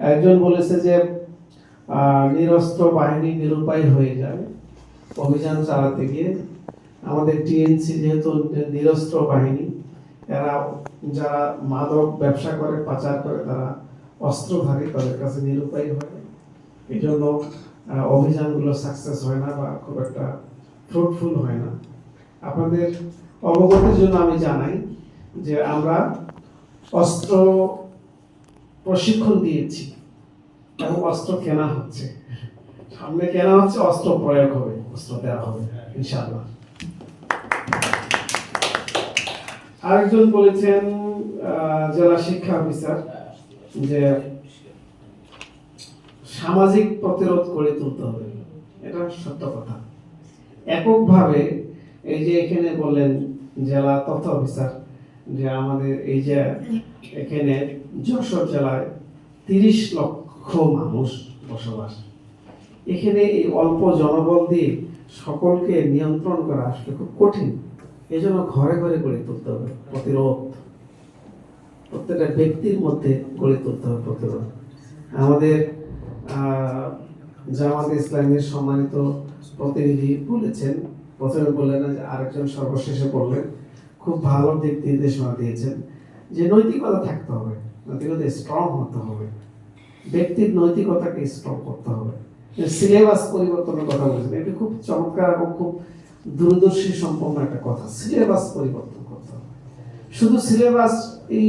একজন বলেছে যে নিরস্ত্র বাহিনী নিরুপায় হয়ে যাবে। অভিযান চালাতে গিয়ে আমাদের টিএনসি যেহেতু নিরস্ত্র বাহিনী, এরা যারা মাদক ব্যবসা করে, পাচার করে, তারা অস্ত্রধারী তাদের কাছে নিরুপায় হয়। এই জন্য অভিযানগুলো সাকসেস হয় না বা খুব একটা ফ্রুটফুল হয় না। আপনাদের অবগতির জন্য আমি জানাই যে আমরা অস্ত্র প্রশিক্ষণ দিয়েছি এবং অস্ত্র কেনা হচ্ছে। সামনে কেনা হচ্ছে, অস্ত্র প্রয়োগ হবে, অস্ত্র দেওয়া হবে, ইনশাআল্লাহ। আরেকজন বলেছেন জেলা শিক্ষা অফিসার, যে সামাজিক প্রতিরোধ করে তুলতে হবে। এটা সত্য কথা। এককভাবে এই যে এখানে বললেন জেলা তথ্য অফিসার যে আমাদের এই যে এখানে যশোর জেলায় তিরিশ লক্ষ মানুষ বসবাস। এখানে এই অল্প জনবল দিয়ে সকলকে নিয়ন্ত্রণ করা আসলে খুব কঠিন। এই জন্য ঘরে ঘরে গড়ে তুলতে হবে প্রতিরোধ। প্রত্যেকটা ব্যক্তির মধ্যে গড়ে তুলতে হবে প্রতিরোধ। আমাদের জামাত ইসলামের সম্মানিত প্রতিনিধি বলেছেন, প্রথমে বললেন আরেকজন সর্বশেষে বললেন। খুব ভালো দিক নির্দেশনা দিয়েছেন যে নৈতিকতা থাকতে হবে, নৈতিকতা স্ট্রং হতে হবে। ব্যক্তির নৈতিকতাকে স্ট্রং করতে হবে। সিলেবাস পরিবর্তনের কথা বলেছেন, এটি খুব চমৎকার এবং খুব দূরদর্শী সম্পন্ন একটা কথা। সিলেবাস পরিবর্তন করতে হবে। শুধু সিলেবাস এই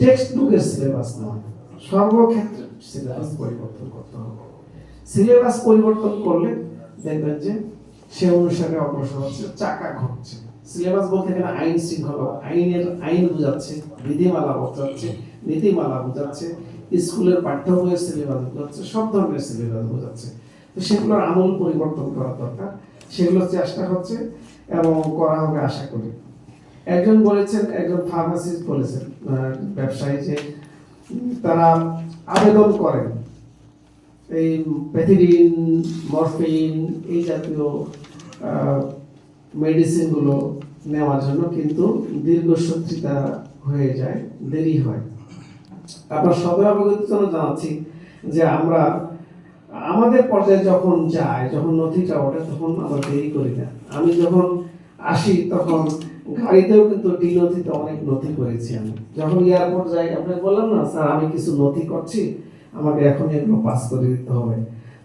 টেক্সট বুকের সিলেবাস নয়, সর্বক্ষেত্রে সিলেবাস পরিবর্তন করতে হবে। সিলেবাস পরিবর্তন করলে দেখবেন যে সে অনুসারে অগ্রসর হচ্ছে, চাকা ঘটছে সিলেবাস বলতে গেলে আইন শৃঙ্খলা, আইনের, আইন বোঝাচ্ছে বিধিমালা বোঝাচ্ছে নীতিমালা বোঝাচ্ছে, স্কুলের পাঠ্য বইয়ের সিলেবাস বোঝাচ্ছে, সব ধরনের সিলেবাস বোঝাচ্ছে। তো সেগুলোর আমূল পরিবর্তন করা দরকার। সেগুলো চেষ্টা হচ্ছে এবং করা হবে আশা করি। একজন বলেছেন, একজন ফার্মাসিস্ট বলেছেন ব্যবসায়ী যে তারা আবেদন করেন এই প্যাথিডিন মরফিন এই জাতীয় মেডিসিনগুলো নেওয়ার জন্য কিন্তু দীর্ঘসূত্রিতা হয়ে যায়, দেরি হয়। আপনার অবগতির জন্য জানাচ্ছি যে আমরা, আমাদের পর্যায়ে যখন যাই, যখন নথিটা ওঠে, তখন আমরা দেরি করি না। আমি যখন আসি, তখন গাড়িতেও কিন্তু ডি নথিতে অনেক নথি করেছি আমি। যখন এয়ারপোর্ট যাই, আপনাকে বললাম না, স্যার, আমি কিছু নথি করছি, আমাকে এখন এগুলো পাস করে দিতে হবে।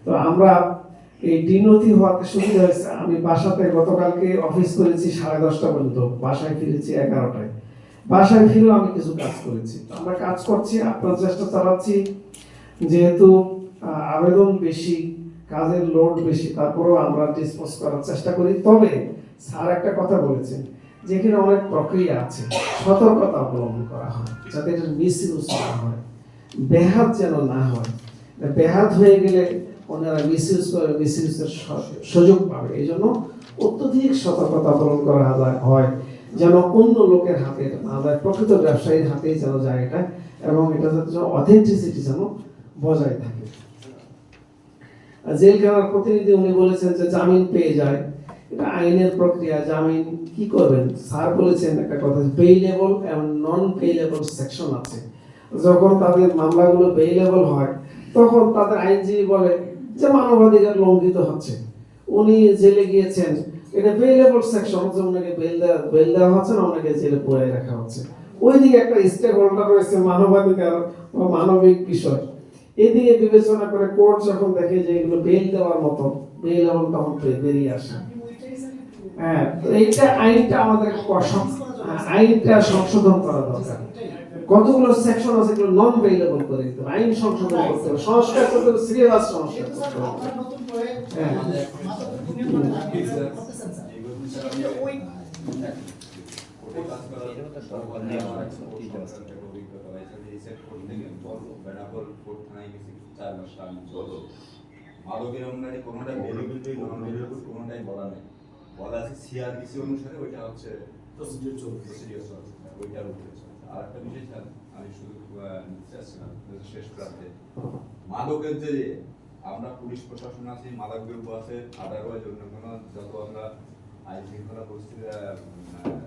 তো আমরা এই ডি নথি হওয়াতে সুবিধা হয়েছে। আমি বাসাতে গতকালকে অফিস করেছি সাড়ে দশটা পর্যন্ত। বাসায় ফিরেছি এগারোটায়। বাসায় ফিরেও আমি কিছু কাজ করেছি। আমরা কাজ করছি আপনার চেষ্টা চালাচ্ছি। যেহেতু আবেদন বেশি, কাজের লোড বেশি, তারপরেও আমরা ডিসপোজ করার চেষ্টা করি। তবে স্যার একটা কথা বলেছেন, যেখানে অনেক প্রক্রিয়া আছে, সতর্কতা অবলম্বন করা হয়, যাতে এটা মিস ইউজ না হয় ব্যাহাত যেন না হয়। ব্যাহাত হয়ে গেলে ওনারা মিস ইউজ করে মিস ইউজের সুযোগ পাবে। এই জন্য অত্যধিক সতর্কতা অবলম্বন করা হয় যেন অন্য লোকের হাতে না যায় প্রকৃত ব্যবসায়ীর হাতেই যেন যায় এটা, এবং এটা যাতে অথেন্টিসিটি যেন বজায় থাকে। জেলখানার প্রতিনিধি উনি বলেছেন যে জামিন পেয়ে যায়। এটা আইনের প্রক্রিয়া, জামিন কি করবেন? স্যার বলেছেন একটা কথা পেইলেবল এবং নন পেইলেবল সেকশন আছে। যখন তাদের মামলাগুলো পেইলেবল হয়, তখন তাদের আইনজীবী বলে যে মানবাধিকার লঙ্ঘিত হচ্ছে। উনি জেলে গিয়েছেন। এটা পেইলেবল সেকশন যে ওনাকে বেল দেওয়া বেল দেওয়া হচ্ছে না ওনাকে জেলে পড়ে রাখা হচ্ছে। ওইদিকে একটা স্টেক হোল্ডার রয়েছে, মানবাধিকার বা মানবিক বিষয়। এদিকে বিবেচনা করে কোর্ট যখন দেখে যে এগুলো বেল দেওয়ার মতো বেল এবং তখন বেরিয়ে আসে। হ্যাঁ এইটা আইনটা আমাদের আইনটা সংশোধন করা দরকার। কতগুলো সেকশন আছে এগুলো নন বেইলেবল করে দিতে আইন সংশোধন করতে হবে সংস্কার করতে হবে সিরিয়াস সংস্কার করতে হবে। মাদকের আমদানি কোনোটা ভেরিয়েবল নন ভেরিয়েবল কোনোটাই বলা নেই বলা আছে সিআরবিসি অনুসারে ওইটা হচ্ছে ওইটার উপরে আর একটা বিষয় স্যার আমি শুধু নিতে চাচ্ছিলাম শেষ প্রান্তে মাদকের যে আমরা পুলিশ প্রশাসন আছি মাদক দ্রব্য আছে আদারওয়াইজ অন্য কোনো যত আমরা আইন শৃঙ্খলা পরিস্থিতি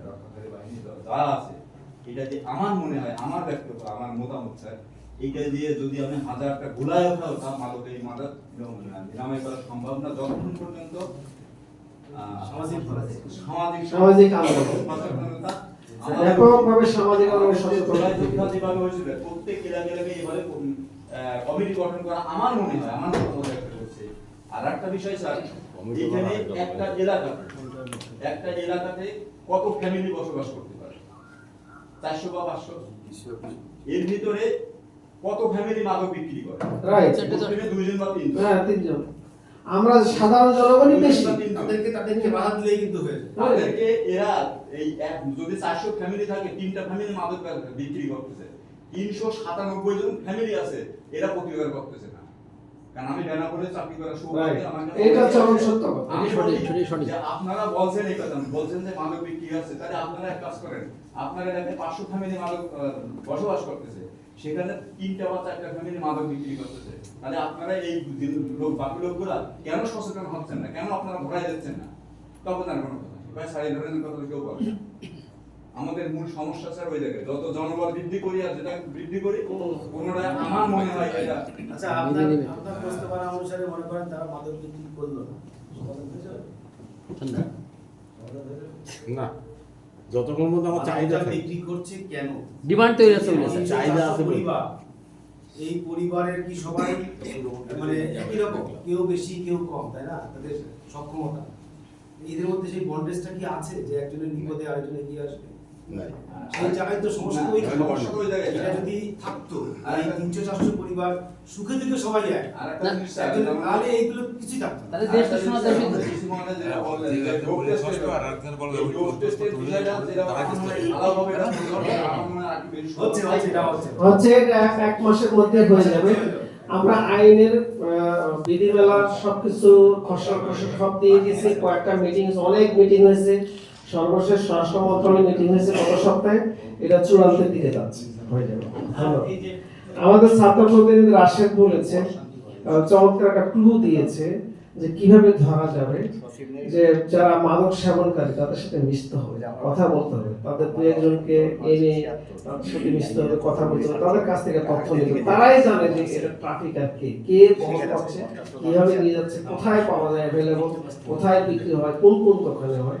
রক্ষাকারী বাহিনী যারা আছে এটা যে আমার মনে হয় আমার ব্যক্তিগত আমার মতামত স্যার এইটা দিয়ে যদি আমি হাজারটা গোলায় ওঠাও তা মাদক এই মাদক নিরাময় করা সম্ভব না যতক্ষণ পর্যন্ত সামাজিক সামাজিক সামাজিক ব্যাপকভাবে সামাজিক প্রত্যেক এলাকা এলাকায় এভাবে কমিটি গঠন করা আমার মনে হয় আমার মতামত একটা করছে। আর একটা বিষয় স্যার এখানে একটা এলাকা একটা এলাকাতে কত ফ্যামিলি বসবাস করতে পারে? চারশো বা পাঁচশো? এর ভিতরে কত ফ্যামিলি মাদক বিক্রি করে? রাইট। দুইজন বা তিনজন? হ্যাঁ তিনজন। আমরা সাধারণ জনগণই বেশি। তাদেরকে তাদেরকে বাধা দিলেই কিন্তু হয়ে যায়। তাদেরকে এরা এই এক যদি চারশো ফ্যামিলি থাকে তিনটা ফ্যামিলি মাদক ব্যবসা বিক্রি করতেছে। তিনশো সাতানব্বই জন ফ্যামিলি আছে এরা প্রতিকার করতেছে না। কারণ আমি বেনাপুরে চাকরি করার. আমার এটা চরম সত্য কথা। আমি সঠিক, সঠিক, আপনারা বলছেন এই কথা বলছেন যে মাদক বিক্রি আছে তাহলে আপনারা এক কাজ করেন আপনারা এলাকায় পাঁচশো ফ্যামিলি মাদক আহ, বসবাস করতেছে। সেখানে তিনটা বা চারটা ফ্যামিলি মাদক বিক্রি করতেছে। তাহলে আপনারা এই লোক বাকি লোকগুলা কেন সচেতন হচ্ছেন না? কেন আপনারা ঘোরাই যাচ্ছেন না? তখন আর কোনো কথা। সাড়ে ধরনের কথা কেউ বলে আমাদের মূল সমস্যা স্যার ওই জায়গায় যত জনবল বৃদ্ধি করি আর যেটা বৃদ্ধি করি পুনরায় আমার মনে হয় এটা আচ্ছা আপনার আপনার প্রস্তাবনা অনুসারে মনে করেন তারা মাদক বিক্রি করল। না? না। যতক্ষণ পর্যন্ত আমার চাহিদা থাকে। বিক্রি করছে কেন? ডিমান্ড তৈরি আছে চাহিদা আছে পরিবার এই পরিবারের কি সবাই মানে একই রকম? কেউ বেশি কেউ কম তাই না? তাদের সক্ষমতা। এদের মধ্যে সেই বন্ডেজটা কি আছে যে একজনের বিপদে আরেকজন এগিয়ে আসবে? নাই। সেই জায়গায় তো সমস্যা তো সমস্যা তো ওই জায়গায়। এটা যদি থাকতো আর এই তিনশো চারশো পরিবার সুখে থেকে সবাই যেমন- তাহলে এইগুলো কিছুই থাকতো তাহলে দেশ তো শোনা যাবে। হচ্ছে হচ্ছে হচ্ছে। হচ্ছে এক- এক মাসের মধ্যে হয়ে যাবে। আমরা আইনের আহ, বিধিমেলার সবকিছু খসড়া খসড়া সব দিয়ে গেছি কয়েকটা মিটিং অনেক মিটিং হয়েছে। সর্বশেষ মন্ত্রণালয় মিটিং হয়েছে গত সপ্তাহে। এটা দিকে যাচ্ছে। আমাদের ছাত্র প্রতিনিধি রাশেদ বলেছে চমৎকার একটা ক্লু দিয়েছে যে কীভাবে ধরা যাবে যে যারা মাদক সেবনকারী, তাদের সাথে মিশতে হবে, কথা বলতে হবে। তাদের দু একজনকে এনে তাদের সাথে মিশতে হবে, কথা বলতে হবে, তাদের কাছ থেকে তথ্য নিতে তারাই জানে যে এটা ট্রাফিক আর কে কে কীভাবে নিয়ে যাচ্ছে, কোথায় পাওয়া যায় অ্যাভেলেবল কোথায় বিক্রি হয়, কোন কোন দোকানে হয়।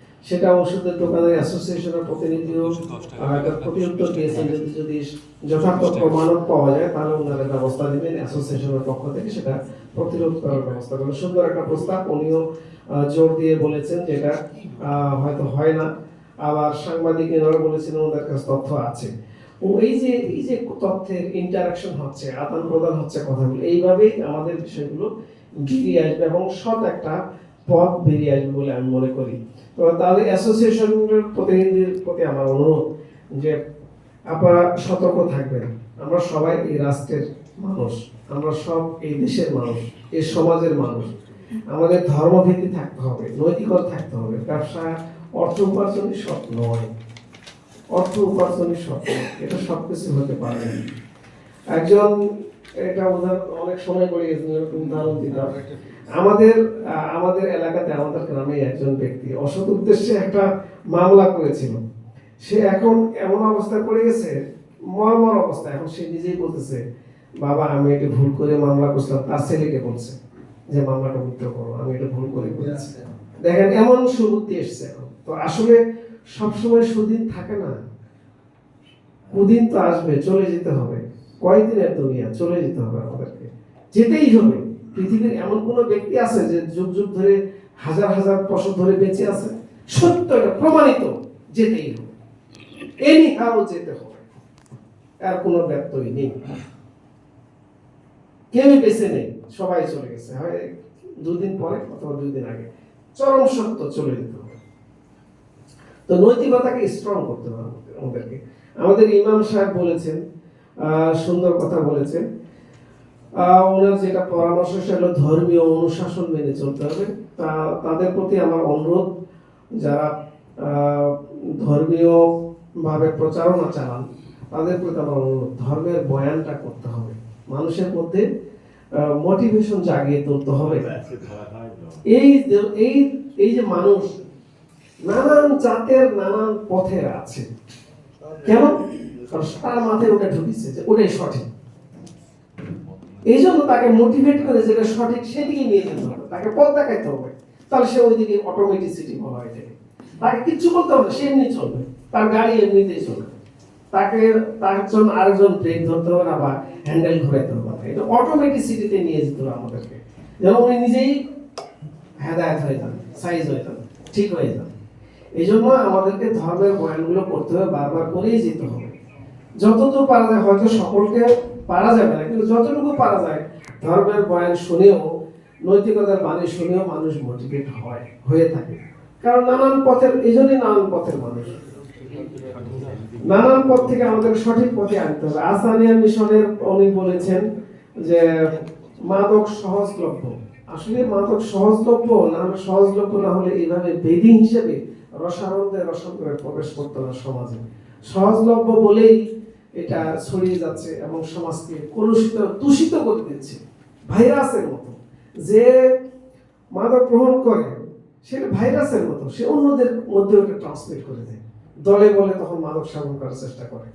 সেটা ওষুধের দোকানের অ্যাসোসিয়েশনের প্রতিনিধিও আহ, একটা প্রতিউত্তর দিয়েছেন যদি যদি যথার্থ প্রমাণক পাওয়া যায় তাহলে ওনারা ব্যবস্থা নেবেন অ্যাসোসিয়েশনের পক্ষ থেকে সেটা প্রতিরোধ করার ব্যবস্থা করবেন সুন্দর একটা প্রস্তাব উনিও জোর দিয়ে বলেছেন যে এটা আহ, হয়তো হয় না। আবার সাংবাদিক এনারা বলেছেন ওনাদের কাছে তথ্য আছে। ও এই যে এই যে তথ্যের ইন্টারাকশন হচ্ছে আদান প্রদান হচ্ছে কথাগুলো এইভাবেই আমাদের বিষয়গুলো বেরিয়ে আসবে এবং সৎ একটা পথ বেরিয়ে আসবে বলে আমি মনে করি। তো তাদের অ্যাসোসিয়েশনের প্রতিনিধির প্রতি আমার অনুরোধ যে আপনারা সতর্ক থাকবেন। আমরা সবাই এই রাষ্ট্রের মানুষ। আমরা সব এই দেশের মানুষ, এই সমাজের মানুষ। আমাদের ধর্মভিত্তি থাকতে হবে, নৈতিকতা থাকতে হবে। ব্যবসা অর্থ উপার্জনই সব নয়। অর্থ উপার্জনের স্বপ্ন এটা সবকিছু হতে পারে। একজন এটা উদাহরণ অনেক সময় পড়ে উদাহরণ দিতাম আমাদের আমাদের এলাকাতে আমাদের গ্রামে একজন ব্যক্তি অসৎ উদ্দেশ্যে একটা মামলা করেছিল। সে এখন এমন অবস্থায় পড়ে গেছে মর্মর অবস্থা। এখন সে নিজেই বলতেছে বাবা আমি এটা ভুল করে মামলা করছিলাম। তার ছেলেকে বলছে যে মামলাটা উত্তর করো আমি এটা ভুল করে করেছি। দেখেন এমন সুবুদ্ধি এসছে এখন। তো আসলে সবসময় সুদিন থাকে না। কুদিন তো আসবে চলে যেতে হবে। কয়দিনের দুনিয়া চলে যেতে হবে আমাদেরকে? যেতেই হবে। পৃথিবীর এমন কোনো ব্যক্তি আছে যে যুগ যুগ ধরে, হাজার হাজার বছর ধরে বেঁচে আছে? সত্য এটা, প্রমাণিত। যেতেই হবে। এনি হাও যেতে হবে। আর কোনো ব্যত্যই নেই। কেউই বেঁচে নেই। সবাই চলে গেছে। হয় দুদিন পরে অথবা দুই দিন আগে। চরম সত্য চলে যেতে হবে। তো নৈতিকতাকে স্ট্রং করতে হবে আমাদের- আমাদেরকে। আমাদের ইমাম সাহেব বলেছেন সুন্দর কথা বলেছেন আহ, ওনার যেটা পরামর্শ সেটা হলো ধর্মীয় অনুশাসন মেনে চলতে হবে। তা তাদের প্রতি আমার অনুরোধ যারা ধর্মীয়ভাবে প্রচারণা চালান তাদের প্রতি আমার অনুরোধ ধর্মের বয়ানটা করতে হবে। মানুষের মধ্যে মোটিভেশন জাগিয়ে তুলতে হবে। এই এই এই যে মানুষ নানান জাতের নানান পথের আছে। কেন? কারণ তার মাথায় ওটা ঢুকিছে যে ওটাই সঠিক। এই জন্য তাকে মোটিভেট করে যেটা সঠিক সেদিকে নিয়ে যেতে হবে। তাকে পথ দেখাইতে হবে। তাহলে সে ওইদিকে অটোমেটিসিটি হয় এটাকে। তাকে কিচ্ছু করতে হবে সে এমনি চলবে। তার গাড়ি এমনিতেই চলবে। তাকে, তার জন্য আরেকজন ব্রেক ধরতে হবে না বা হ্যান্ডেল ঘুরাইতে হবে না এটা অটোমেটিসিটিতে নিয়ে যেতে হবে আমাদেরকে। যেন উনি নিজেই হেদায়ত হয়ে যান সাইজ হয়ে যান, ঠিক হয়ে যান। এই জন্য আমাদেরকে ধর্মের বয়ানগুলো করতে হবে, বারবার করেই যেতে হবে। যতটুকু পারা যায়, হয়তো সকলকে পারা যাবে না, কিন্তু যতটুকু পারা যায়, ধর্মের বয়ান শুনেও, নৈতিকতার বাণী শুনেও মানুষ মোটিভেট হয়, হয়ে থাকে। কারণ নানান পথের, এই জন্যই নানান পথের মানুষ। নানান পথ থেকে আমাদের সঠিক পথে আনতে হবে। আসানিয়া মিশনের উনি বলেছেন যে, মাদক সহজলভ্য। আসলে মাদক সহজলভ্য না সহজলভ্য না হলে এইভাবে বেদি হিসেবে রসানন্দে করে প্রবেশ করতে হবে সমাজে। সহজলভ্য বলেই এটা ছড়িয়ে যাচ্ছে এবং সমাজকে কলুষিত, দূষিত করে দিচ্ছে। ভাইরাসের মতো। যে মাদক গ্রহণ করে সেটা ভাইরাসের মতো। সে অন্যদের মধ্যে ওটা ট্রান্সমিট করে দেয়। দলে বলে তখন মাদক সেবন করার চেষ্টা করে।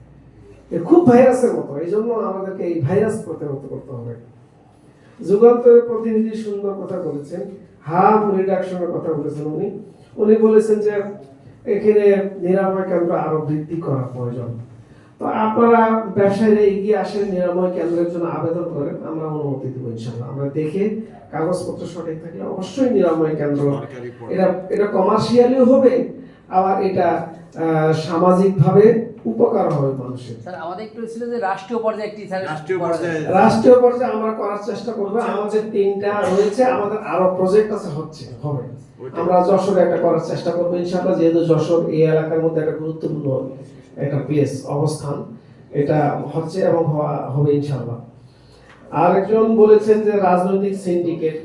খুব ভাইরাসের মতো। এই জন্য আমাদেরকে এই ভাইরাস প্রতিরোধ করতে হবে। যুগান্তরের প্রতিনিধি সুন্দর কথা বলেছেন। হার্ম রিডাকশনের কথা বলেছেন উনি। উনি বলেছেন যে এখানে নিরাময় কেন্দ্র আরও বৃদ্ধি করা প্রয়োজন। তো আপনারা ব্যবসায়ীরা এগিয়ে আসেন নিরাময় কেন্দ্রের জন্য আবেদন করেন আমরা অনুমতি দেবো ইনশাল্লাহ আমরা দেখে কাগজপত্র সঠিক থাকলে অবশ্যই নিরাময় কেন্দ্র এটা এটা কমার্শিয়ালিও হবে আবার এটা সামাজিক ভাবে উপকার হবে মানুষের। স্যার আমাদের একটু ছিল যে রাষ্ট্রীয় পর্যায়ে একটি স্যার রাষ্ট্রীয় পর্যায়ে রাষ্ট্রীয় পর্যায়ে আমরা করার চেষ্টা করব। আমাদের তিনটা রয়েছে আমাদের আরও প্রজেক্ট আছে হচ্ছে হবে। আমরা যশোরে একটা করার চেষ্টা করব ইনশাআল্লাহ যেহেতু যশোর এই এলাকার মধ্যে একটা গুরুত্বপূর্ণ একটা প্লেস অবস্থান এটা হচ্ছে এবং হওয়া হবে ইনশাআল্লাহ। আরেকজন বলেছেন যে রাজনৈতিক সিন্ডিকেট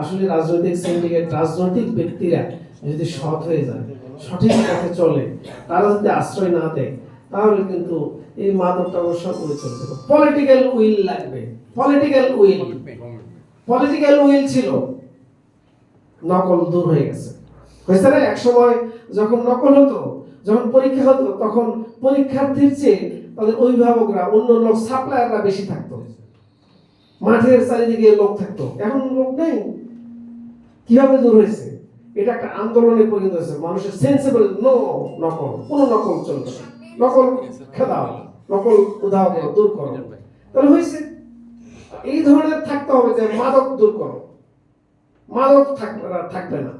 আসলে রাজনৈতিক সিন্ডিকেট রাজনৈতিক ব্যক্তিরা যদি সৎ হয়ে যায় সঠিক পথে চলে, তারা যদি আশ্রয় না দেয়, তাহলে কিন্তু এই মাদকটা অবশ্য করে চলতে পলিটিক্যাল উইল লাগবে পলিটিক্যাল উইল পলিটিক্যাল উইল ছিল, নকল দূর হয়ে গেছে। হয়েছে না? এক সময় যখন নকল হতো, যখন পরীক্ষা হতো, তখন পরীক্ষার্থীর চেয়ে তাদের অভিভাবকরা, অন্য লোক সাপ্লায়াররা বেশি থাকতো। মাঠের চারিদিকে লোক থাকতো। এখন লোক নেই। কীভাবে দূর হয়েছে? এটা একটা আন্দোলনে পরিণত হয়েছে। মানুষের সেন্সেবল নো নকল, কোনো নকল চলবে না। নকল খেদাও, নকল উদাহ করো, দূর করো। তাহলে হয়েছে, এই ধরনের থাকতে হবে যে মাদক দূর করো। মাদক থাকবে না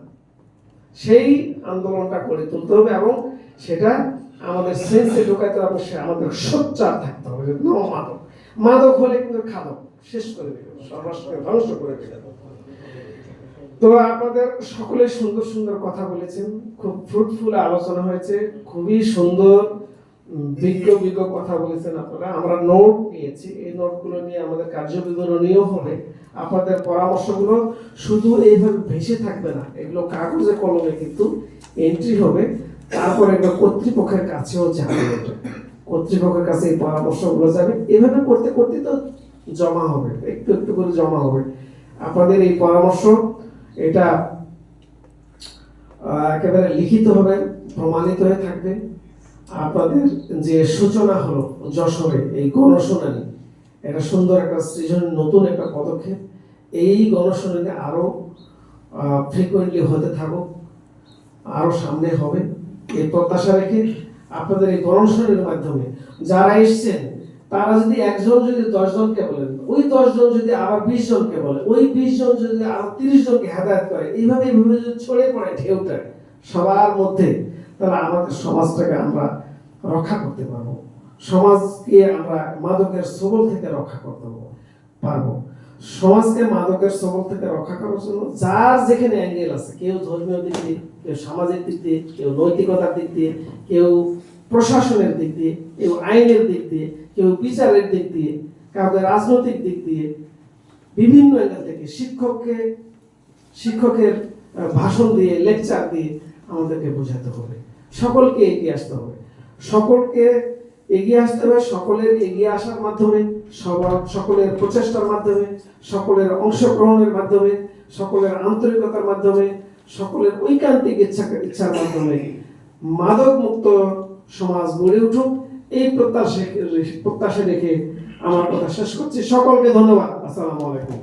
সেই আন্দোলনটা করে তুলতে হবে এবং সেটা আমাদের সেন্সে ঢোকাতে হবে, সে আমাদের সোচ্চার থাকতে হবে নো মাদক। মাদক হলে কিন্তু খাদক, শেষ করে দেবে, সর্বস্বকে ধ্বংস করে দেবে। তো আপনাদের সকলে সুন্দর সুন্দর কথা বলেছেন। খুব ফ্রুটফুল আলোচনা হয়েছে, খুবই সুন্দর বিজ্ঞ বিজ্ঞ কথা বলেছেন আপনারা। আমরা নোট নিয়েছি, এই নোটগুলো নিয়ে আমাদের কার্যবিবরণীয় হবে। আপনাদের পরামর্শগুলো শুধু এইভাবে ভেসে থাকবে না, এগুলো কাগজে কলমে কিন্তু এন্ট্রি হবে। তারপর এগুলো কর্তৃপক্ষের কাছেও যাবে। কর্তৃপক্ষের কাছে এই পরামর্শগুলো যাবে। এভাবে করতে করতে তো জমা হবে, একটু একটু করে জমা হবে। আপনাদের এই পরামর্শ এটা একেবারে লিখিত হবে, প্রমাণিত হয়ে থাকবে। আপনাদের যে সূচনা হলো যশোরে, এই গণশুনানি, এটা সুন্দর একটা সৃজন, নতুন একটা পদক্ষেপ। এই গণশুনানি আরও ফ্রিকুয়েন্টলি হতে থাকুক, আরও সামনে হবে। এই প্রত্যাশা রেখে আপনাদের এই গণশুনানির মাধ্যমে যারা এসছেন তারা যদি একজন যদি দশ জনকে বলেন, ওই দশ জন যদি আবার বিশ জনকে বলে ওই বিশ জন যদি আরও তিরিশ জনকে হেদায়ত করে, এইভাবে এইভাবে যদি ছড়িয়ে পড়ে ঢেউটা সবার মধ্যে, তাহলে আমাদের সমাজটাকে আমরা রক্ষা করতে পারব। সমাজকে আমরা মাদকের সবল থেকে রক্ষা করতে পারব। সমাজকে মাদকের সবল থেকে রক্ষা করার জন্য যার যেখানে অ্যাঙ্গেল আছে, কেউ ধর্মীয় দিক দিয়ে, কেউ সামাজিক দিক দিয়ে, কেউ নৈতিকতার দিক দিয়ে, কেউ প্রশাসনের দিক দিয়ে, কেউ আইনের দিক দিয়ে, কেউ বিচারের দিক দিয়ে, কাউকে রাজনৈতিক দিক দিয়ে, বিভিন্ন অ্যাঙ্গেল থেকে শিক্ষককে, শিক্ষকের ভাষণ দিয়ে লেকচার দিয়ে আমাদেরকে বোঝাতে হবে। সকলকে এগিয়ে আসতে হবে। সকলকে এগিয়ে আসতে হবে, সকলের এগিয়ে আসার মাধ্যমে, সবার, সকলের প্রচেষ্টার মাধ্যমে, সকলের অংশগ্রহণের মাধ্যমে, সকলের আন্তরিকতার মাধ্যমে, সকলের ঐকান্তিক ইচ্ছা, ইচ্ছার মাধ্যমে মাদক মুক্ত সমাজ গড়ে উঠুক, এই প্রত্যাশা প্রত্যাশা রেখে আমার কথা শেষ করছি। সকলকে ধন্যবাদ। আসসালাম আলাইকুম।